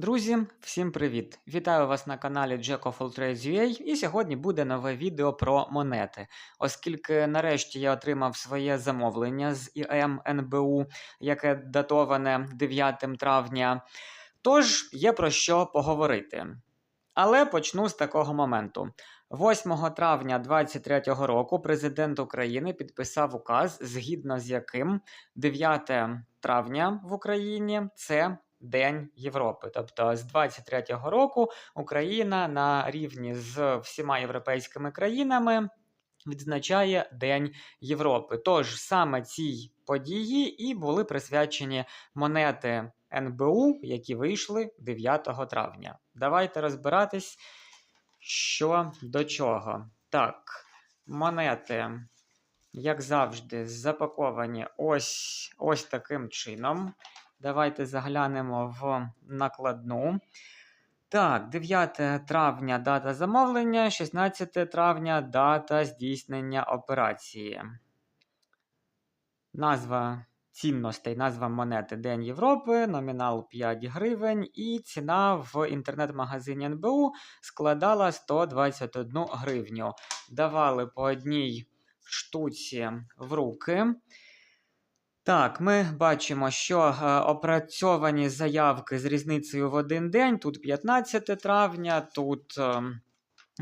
Друзі, всім привіт! Вітаю вас на каналі Jack of All Trades і сьогодні буде нове відео про монети, оскільки нарешті я отримав своє замовлення з ІМ НБУ, яке датоване 9 травня. Тож є про що поговорити. Але почну з такого моменту. 8 травня 2023 року президент України підписав указ, згідно з яким 9 травня в Україні це День Європи. Тобто з 23-го року Україна на рівні з всіма європейськими країнами відзначає День Європи. Тож саме цій події і були присвячені монети НБУ, які вийшли 9 травня. Давайте розбиратись, що до чого. Так, монети. Як завжди, запаковані ось ось таким чином. Давайте заглянемо в накладну. Так, 9 травня дата замовлення, 16 травня дата здійснення операції. Назва цінностей, назва монети День Європи, номінал 5 гривень, і ціна в інтернет-магазині НБУ складала 121 гривню. Давали по одній штуці в руки. Так, ми бачимо, що е, опрацьовані заявки з різницею в один день. Тут 15 травня, тут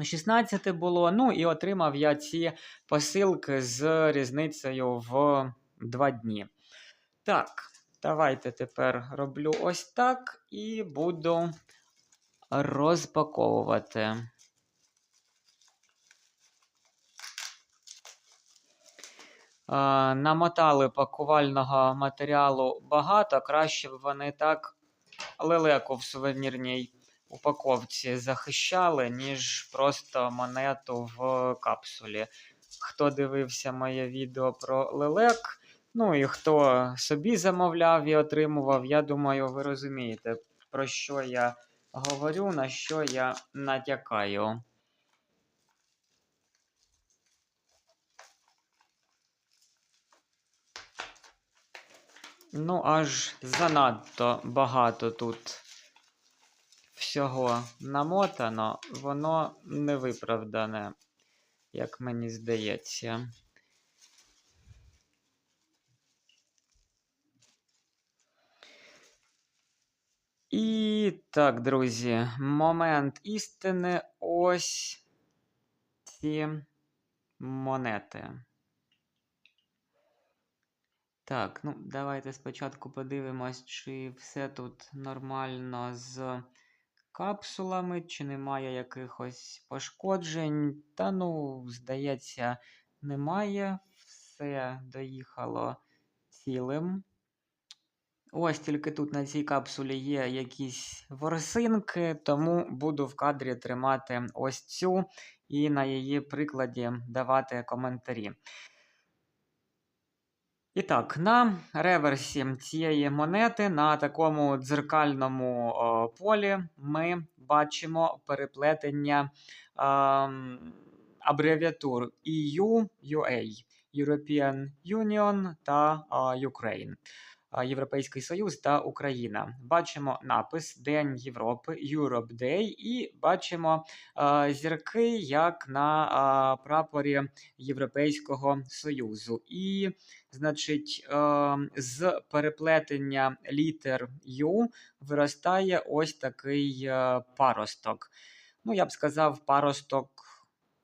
16 ем, було. Ну і отримав я ці посилки з різницею в 2 дні. Так, давайте тепер роблю ось так і буду розпаковувати. Намотали пакувального матеріалу багато, краще б вони так лелеку в сувенірній упаковці захищали, ніж просто монету в капсулі. Хто дивився моє відео про лелек, ну і хто собі замовляв і отримував, я думаю, ви розумієте, про що я говорю, на що я натякаю. Ну, аж занадто багато тут всього намотано, воно не виправдане, як мені здається. І так, друзі, момент істини ось ці монети. Так, ну давайте спочатку подивимось, чи все тут нормально з капсулами, чи немає якихось пошкоджень. Та ну, здається, немає. Все доїхало цілим. Ось тільки тут на цій капсулі є якісь ворсинки, тому буду в кадрі тримати ось цю і на її прикладі давати коментарі. І так, на реверсі цієї монети на такому дзеркальному о, полі ми бачимо переплетення о, абревіатур EU, UA, European Union та о, Ukraine. Європейський Союз та Україна. Бачимо напис День Європи, Europe Day, і бачимо е, зірки як на е, прапорі Європейського Союзу. І, значить, е, з переплетення літер U виростає ось такий е, паросток. Ну, я б сказав, паросток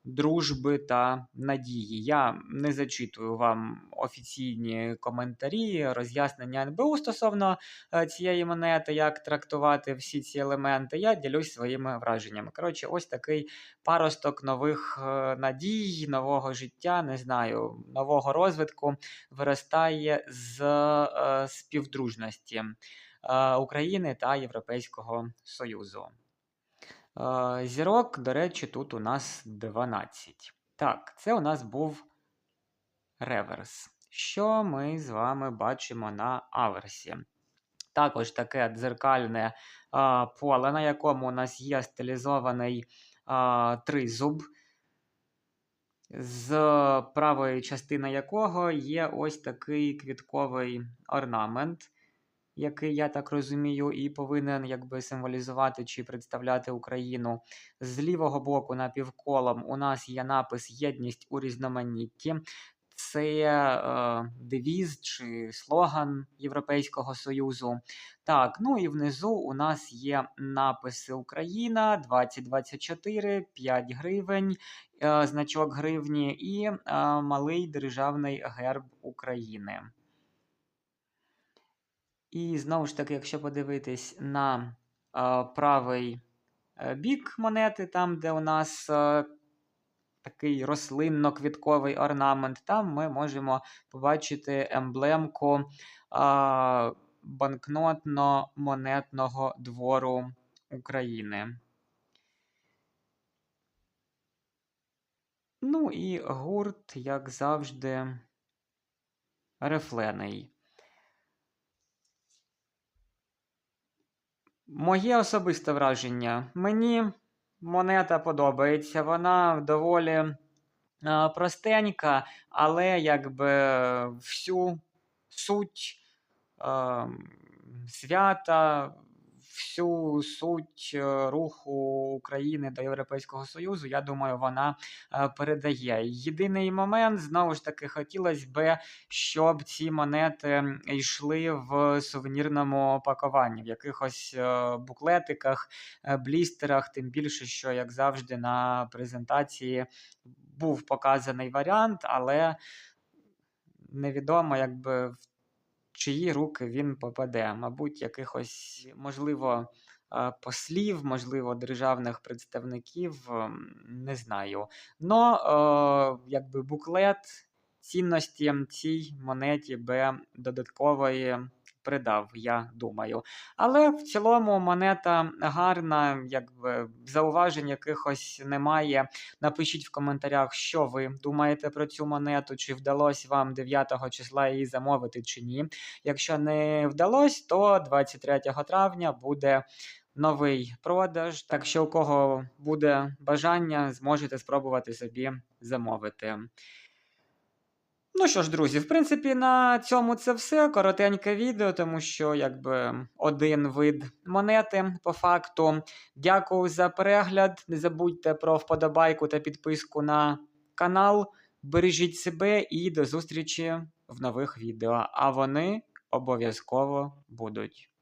дружби та надії. Я не зачитую вам офіційні коментарі, роз'яснення НБУ стосовно е, цієї монети, як трактувати всі ці елементи. Я ділюсь своїми враженнями. Коротше, ось такий паросток нових е, надій, нового життя, не знаю, нового розвитку виростає з е, співдружності України та Європейського Союзу. Зірок, до речі, тут у нас 12. Так, це у нас був реверс. Що ми з вами бачимо на аверсі? Також таке дзеркальне а, поле, на якому у нас є стилізований а, тризуб, з правої частини якого є ось такий квітковий орнамент. Який, я так розумію, і повинен якби символізувати чи представляти Україну. З лівого боку напівколом у нас є напис Єдність у різноманітті. Це е, девіз чи слоган Європейського Союзу. Так, ну і внизу у нас є написи Україна 2024, 5 гривень, е, значок гривні і е, малий державний герб України. І знову ж таки, якщо подивитись на е, правий е, бік монети, там, де у нас е, такий рослинно-квітковий орнамент, там ми можемо побачити емблемку е, банкнотно-монетного двору України. Ну і гурт, як завжди, рифлений. Моє особисте враження. Мені монета подобається. Вона доволі е, простенька, але якби всю суть е, свята, всю суть е, руху України до Європейського Союзу, я думаю, вона е, передає. Єдиний момент, знову ж таки, хотілося б, щоб ці монети йшли в сувенірному пакуванні, в якихось е, буклетиках, блістерах, тим більше, що, як завжди, на презентації був показаний варіант, але невідомо, якби в чиї руки він попаде. Мабуть, якихось, можливо, послів, можливо, державних представників, ем, не знаю. Но якби буклет цінності цій монеті Б додаткової придав, я думаю. Але в цілому монета гарна, якби зауважень якихось немає. Напишіть в коментарях, що ви думаєте про цю монету, чи вдалося вам 9 числа її замовити, чи ні. Якщо не вдалося, то 23 травня буде. Новий продаж, так що у кого буде бажання, зможете спробувати собі замовити. Ну що ж, друзі, в принципі, на цьому це все. Коротеньке відео, тому що якби один вид монети по факту. Дякую за перегляд. Не забудьте про вподобайку та підписку на канал. Бережіть себе і до зустрічі в нових відео. А вони обов'язково будуть.